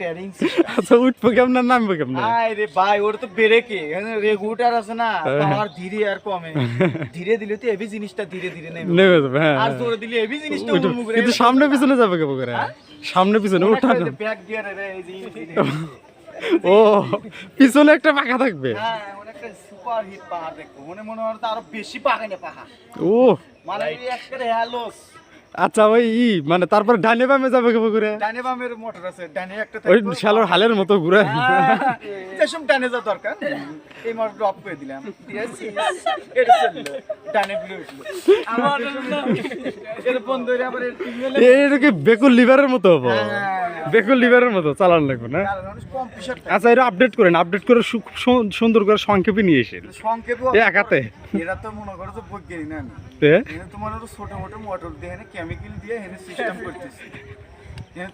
ট্যারিং আচ্ছা উঠবো কেমন নামবো কেমন আয় রে ভাই ওর তো ব্রেকে। রেগুলেটর আছে না হ্যাঁ। পাওয়ার ধীরে আর কমে। ধীরে দিলে তো এবি জিনিসটা ধীরে ধীরে নেবে নেমে যাবে। হ্যাঁ আর জোরে দিলে এবি জিনিসটা উড়মুখ কিন্তু সামনে পিছনে যাবে কেমন করে সামনে পিছনে ওঠা না ব্যাক গিয়ার রে এই যে ও পিছনে একটা পাখা থাকবে? হ্যাঁ সুপার হিট পাহাড় দেখো মনে মনে হয় আরও বেশি পাহাড়ে পাহাড় ও। মানে একেবারে হ্যালোস আচ্ছা ওই ই মানে তারপর ডানে বামে যাবে কেমন ঘুরে ডানে বামের মোটর আছে ডানে একটা ওই শালার হালের মতো ঘুরে। যেসব ডানে যা দরকার এই মোটর ড্রপ করে দিলাম। এটা চলল। হয়ে কি বেকুল লিভারের মতো হব? হ্যাঁ। বেকুল লিভারের মতো চালান লাগবে না। আচ্ছা এটা আপডেট করেন আপডেট করে সুন্দর করে সংক্ষেপে নিয়ে এসেন। সংক্ষেপে একাতে। এরা তো মনে করো তো বৈজ্ঞানিক না ছোট মোটো মোটর দিয়ে কেমিক্যাল দিয়ে সিস্টেম করতেছে।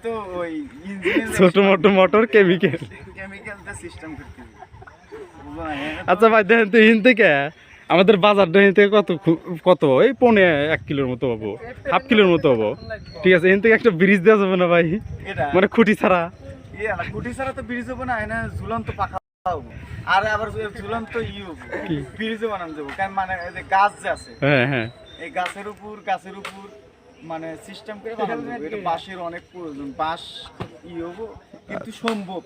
তো ওই ইঞ্জিনের ছোট মোটো মোটর কেমিক্যাল কেমিক্যাল সিস্টেম করতেছে। আচ্ছা ভাই দেখেন তো ইন থেকে আমাদের বাজারটা এখান থেকে কত কত? এই পৌনে এক কিলোর মতো হব। হাফ কিলোর মতো হব। ঠিক আছে এখান থেকে একটা ব্রিজ দেওয়া যাবে না ভাই? মানে খুঁটি ছাড়া। খুঁটি ছাড়া তো ব্রিজ হব না এনে ঝুলন্ত পাখা হব। আর আবার ঝুলন্ত? ব্রিজও বানানো যাব। কারণ মানে গাছ যে আছে হ্যাঁ হ্যাঁ। এই গাছের উপর গাছের উপর মানে সিস্টেম করে বানানো যাবে এটা বাঁশের অনেক প্রয়োজন। বাঁশ ই হব কিন্তু সম্ভব।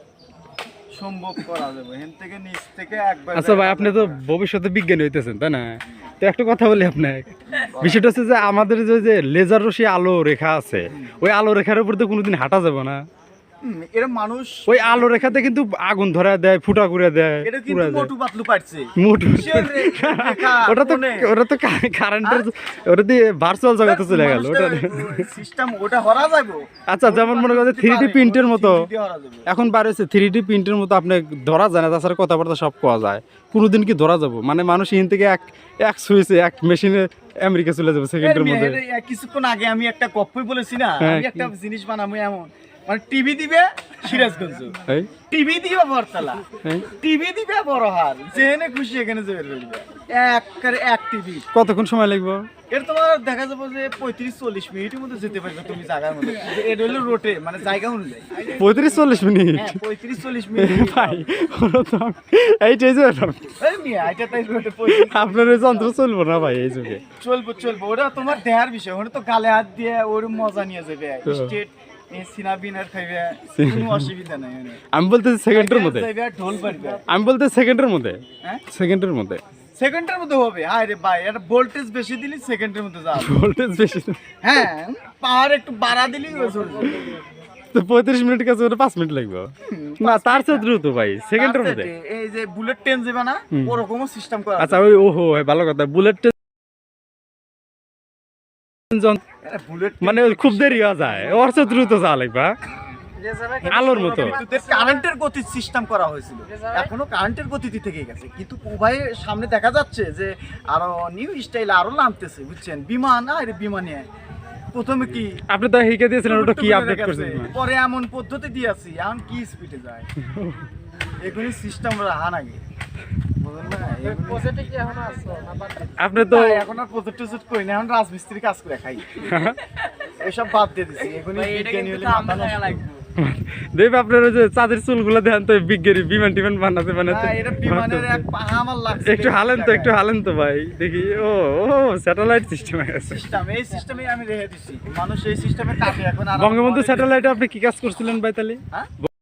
সম্ভব করা যাবে। এখান থেকে নিচ থেকে একবার আচ্ছা ভাই আপনি তো ভবিষ্যতে বিজ্ঞানী হইতেছেন তাই না? তো একটা কথা বলি আপনাকে। বিষয়টা হচ্ছে যে আমাদের যে লেজার রশি আলো রেখা আছে ওই আলো রেখার উপর তো কোনোদিন হাঁটা যাবে না। এরা মানুষ ওই আলো রেখাতে কিন্তু আগুন ধরা দেয় ফুটা করে দেয় এটা কিন্তু মোটু পাতলু পারছে। মোটু ওটা তো ওটা তো কারেন্টের ওটা দিয়ে ভার্চুয়াল জগতে চলে গেল ওটা সিস্টেম ওটা হরা যাবে আচ্ছা যেমন মনে করেন প্রিন্টের মতো। এখন বার হয়েছে প্রিন্টের মতো আপনি ধরা যায় না তাছাড়া কথাবার্তা সব পাওয়া যায়। কোনোদিন কি ধরা যাব? মানে মানুষ ইন থেকে এক এক সুইচে এক মেশিনে আমেরিকা চলে যাবে সেকেন্ডের মধ্যে। কিছুক্ষণ আগে আমি একটা কপ্পই বলেছি না? হ্যাঁ, আমি একটা জিনিস বানাবো এমন। মানে টিভি দিবে সিরাজগঞ্জ। টিভি দিবে বরতলা। টিভি দিবে বড়হাল। যেখানে খুশি এখানে যাবে এক এক টিভি কতক্ষণ সময় লাগবে? এর তোমার দেখা যাবে যে পঁয়ত্রিশ চল্লিশ মিনিটের মধ্যে যেতে পারবে তুমি জায়গার মধ্যে। এটা হলো রোটে মানে জায়গা অনুযায়ী। পঁয়ত্রিশ চল্লিশ মিনিট? হ্যাঁ পঁয়ত্রিশ চল্লিশ মিনিট। ভাই এইটাই যে আপনার ওই যন্ত্র চলবো না ভাই এই যুগে। চলবো চলবো। ওটা তোমার দেহার বিষয় ওটা তো গালে হাত দিয়ে ওর মজা নিয়ে যাবে। স্টেট আমি বলতে সেকেন্ডের মধ্যে। আমি বলতে সেকেন্ডের মধ্যে। হ্যাঁ? সেকেন্ডের মধ্যে। সেকেন্ডের মধ্যে হবে? হায় রে ভাই এটা ভোল্টেজ বেশি দিলি সেকেন্ডের মধ্যে যাবে। ভোল্টেজ বেশি হ্যাঁ পাওয়ার একটু বাড়া দিলি। তো পঁয়ত্রিশ মিনিট কাছে ওটা পাঁচ মিনিট লাগবে। না তার চেয়ে দ্রুত ভাই সেকেন্ডের মধ্যে। এই যে বুলেট ট্রেন যাবে না ওরকমও সিস্টেম করা আচ্ছা ওই ওহো ভাই, ভালো কথা। বুলেট বুলেট মানে খুব দেরি হয়ে যায়। ওর চেয়ে দ্রুত যাওয়া লাগবে হ্যাঁ? আলোর মতো। কারেন্টের গতি সিস্টেম করা হয়েছিল। এখনও কারেন্টের গতিতে থেকে গেছে। কিন্তু উভয়ের সামনে দেখা যাচ্ছে যে আরও নিউ স্টাইল আরও নামতেছে বুঝছেন? বিমান আরে বিমানে। প্রথমে কি আপনি তো হিকে দিয়েছিলেন ওটা কি আপডেট। করছেন? পরে এমন পদ্ধতি দিয়েছি এখন কি স্পিডে যায়? এগুলি সিস্টেম রাহা নাকি আপনি তো এখন আর প্রজেক্ট টজেক্ট করি না এখন রাজমিস্ত্রি কাজ করে খাই। এসব বাদ দিয়ে দিছি এগুলি বিজ্ঞানী হলে মাথা নষ্ট। দেব আপনার ওই যে চাঁদের চুলগুলো দেখান তো বিজ্ঞানী বিমান টিমান বানাতে বানাতে। বিমানের এক পাহা আমার লাগছে। একটু হালেন তো একটু হালেন তো ভাই। দেখি ও ও স্যাটেলাইট সিস্টেম হয়ে গেছে। সিস্টেম এই সিস্টেমে আমি রেখে দিছি। মানুষ এই সিস্টেমে কাটে এখন বঙ্গবন্ধু স্যাটেলাইটে আপনি কি কাজ করছিলেন ভাই তাহলে? হ্যাঁ?